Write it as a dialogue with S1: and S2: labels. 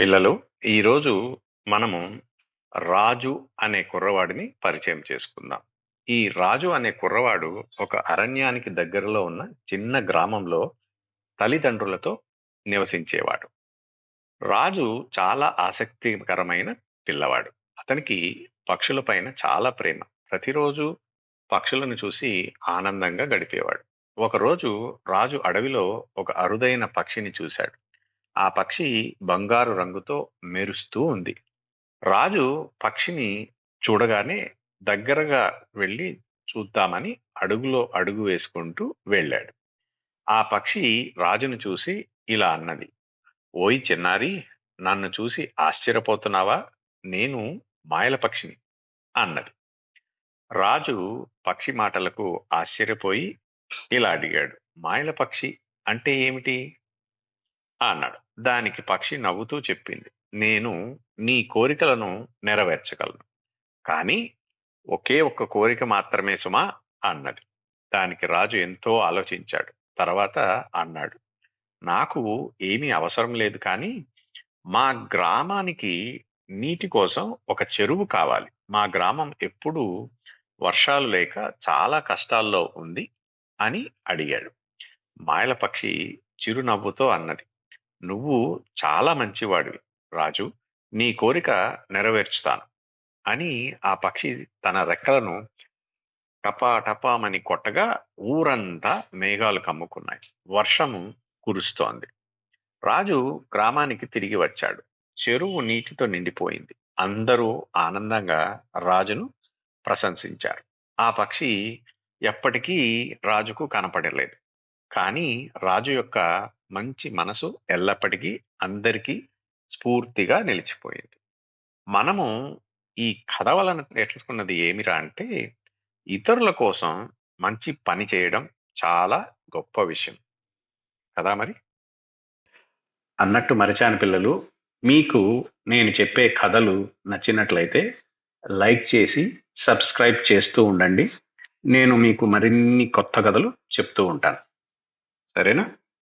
S1: పిల్లలు ఈరోజు మనము రాజు అనే కుర్రవాడిని పరిచయం చేసుకుందాం. ఈ రాజు అనే కుర్రవాడు ఒక అరణ్యానికి దగ్గరలో ఉన్న చిన్న గ్రామంలో తల్లిదండ్రులతో నివసించేవాడు. రాజు చాలా ఆసక్తికరమైన పిల్లవాడు. అతనికి పక్షులపైన చాలా ప్రేమ. ప్రతిరోజు పక్షులను చూసి ఆనందంగా గడిపేవాడు. ఒకరోజు రాజు అడవిలో ఒక అరుదైన పక్షిని చూశాడు. ఆ పక్షి బంగారు రంగుతో మెరుస్తూ ఉంది. రాజు పక్షిని చూడగానే దగ్గరగా వెళ్ళి చూద్దామని అడుగులో అడుగు వేసుకుంటూ వెళ్ళాడు. ఆ పక్షి రాజును చూసి ఇలా అన్నది ఓయ్ చిన్నారి నన్ను చూసి ఆశ్చర్యపోతున్నావా? నేను మాయల పక్షిని అన్నది. రాజు పక్షి మాటలకు ఆశ్చర్యపోయి ఇలా అడిగాడు మాయల పక్షి అంటే ఏమిటి? అన్నాడు. దానికి పక్షి నవ్వుతూ చెప్పింది. నేను నీ కోరికలను నెరవేర్చగలను. కానీ ఒకే ఒక్క కోరిక మాత్రమే సుమా అన్నది. దానికి రాజు ఎంతో ఆలోచించాడు. తర్వాత అన్నాడు నాకు ఏమీ అవసరం లేదు కానీ మా గ్రామానికి నీటి కోసం ఒక చెరువు కావాలి. మా గ్రామం ఎప్పుడూ వర్షాలు లేక చాలా కష్టాల్లో ఉంది అని అడిగాడు. మాయల పక్షి చిరునవ్వుతో అన్నది. నువ్వు చాలా మంచివాడివి రాజు. నీ కోరిక నెరవేర్చుతాను. అని ఆ పక్షి తన రెక్కలను టపా టపామని కొట్టగా ఊరంతా మేఘాలు కమ్ముకున్నాయి. వర్షము కురుస్తోంది. రాజు గ్రామానికి తిరిగి వచ్చాడు. చెరువు నీటితో నిండిపోయింది. అందరూ ఆనందంగా రాజును ప్రశంసించారు. ఆ పక్షి ఎప్పటికీ రాజుకు కనపడలేదు. కానీ రాజు యొక్క మంచి మనసు ఎల్లప్పటికీ అందరికీ స్ఫూర్తిగా నిలిచిపోయింది. మనము ఈ కథ వలన నేర్చుకున్నది ఏమిరా అంటే ఇతరుల కోసం మంచి పని చేయడం చాలా గొప్ప విషయం. కదా మరి? అన్నట్టు మరిచాను పిల్లలు మీకు నేను చెప్పే కథలు నచ్చినట్లయితే లైక్ చేసి సబ్స్క్రైబ్ చేస్తూ ఉండండి. నేను మీకు మరిన్ని కొత్త కథలు చెప్తూ ఉంటాను. సరేనా?